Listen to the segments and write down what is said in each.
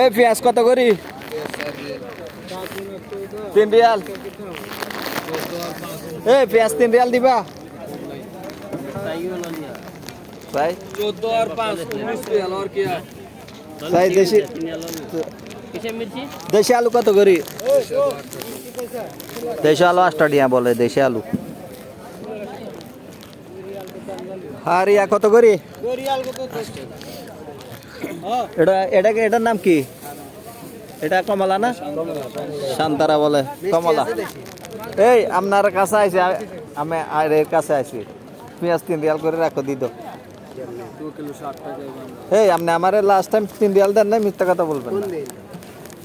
এই পেঁয়াজ কত করি? তিন রিয়াল। এই পেঁয়াজ তিন রিয়াল দিবা। আর দেশি আলু কত করি? দেশি আলু আটটা টিয়া বলে, দেশি আলু। আর ইয়া কত করি এটা এটা এটার নাম কি? এটা কমলা না? শান্তারা বলে কমলা। এই আপনার কাছে আইছি আ- আমি আর এর কাছে আইছি। পেঁয়াজ তিন রিয়াল করে রাখো দিত দু কিলো ষাট টাকা এই আপনি আমার লাস্ট টাইম তিন রিয়াল দেন না মিথ্যা কথা বলবেন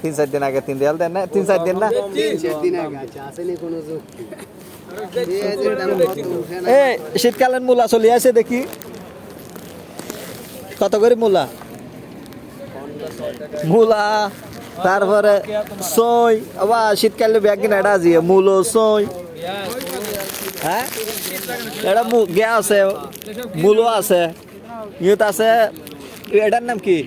তিন চার দিন আগে তিন রিয়াল দেন না? তিন চার দিন না এই শীতকালীন মূলা চলি আছে দেখি। কত করে মূলা? মূলা, তারপরে সই। আবার শীতকালে ব্যাগ কিনা, এটা আছে, মূলো, সই। হ্যাঁ? এটা মু- আছে, মূলো আছে ইউত আছে, এটার নাম কি?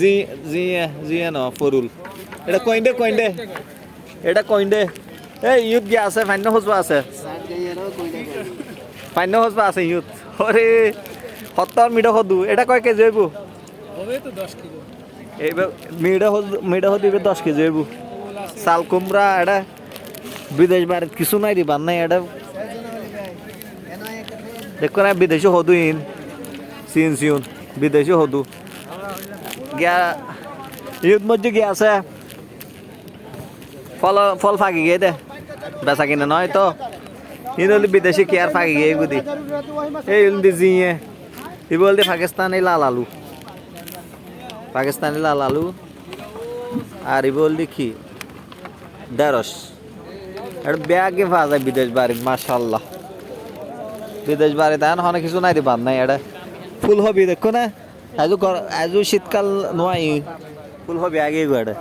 জি জি জি ন, ফরুল। এটা কইন্ডে কইন্ডে এটা কইন্ডে এই ইউত গিয়া আছে ফান্য খোঁজবা আছে। ফান্য খোঁজবা আছে ইউত ওরে সত্তর মিঠা সদু। এটা কয় কেজি হইব? এইবার মিঠা মিঠা দিবে দশ কেজি হইব। চাল কুমড়া এটা বিদেশ বাড়িত কিছু নাই দিবার নাই এটা। দেখো না বিদেশি হদু ইন। চিন চিউন বিদেশি হদু গিয়া ইউত মধ্যে গিয়া আছে। ফল ফল ফাঁকি গিয়ে দে। বেচা কিনে নয় তো। ইন হলে বিদেশি কি আর ফাঁকি গিয়ে গুদি এই হলদি জিয়ে ই বলতে পাকিস্তানি লাল আলু। পাকিস্তানি লাল আলু। আর ই বলতে কি? দেড়শ এটা ব্যাগে পাওয়া যায় বিদেশ বাড়ির মাশাল্লাহ বিদেশ বাড়িতে এখন অনেক কিছু নাই দি দিবার নাই এটা ফুল হবি দেখো না। আজও গর- আজও শীতকাল নয় ফুল হবি আগে এটা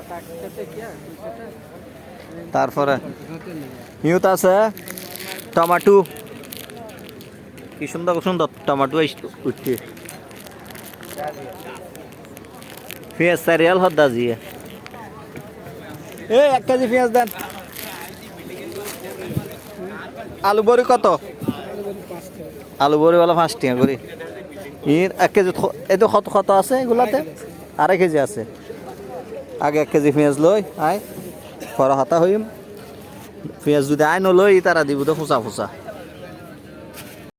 তারপরে ইউত আছে, টমাটো। কি সুন্দর সুন্দর টমাটো উঠছে। পেঁয়াজ চার রিয়াল হদ্দা জিয়ে এই এক কেজি পেঁয়াজ দেন। আলু বড়ি কত? আলু বড়ি বলা পাঁচ টাকা করে। ইর এক কেজি এই কত কত আছে এগুলাতে? আড়াই কেজি আছে। আগে এক কেজি পেঁয়াজ লই, আয়। খরা হাতা হইম পেঁয়াজ যদি আইন লই তারা দিব তো ফুচা ফুচা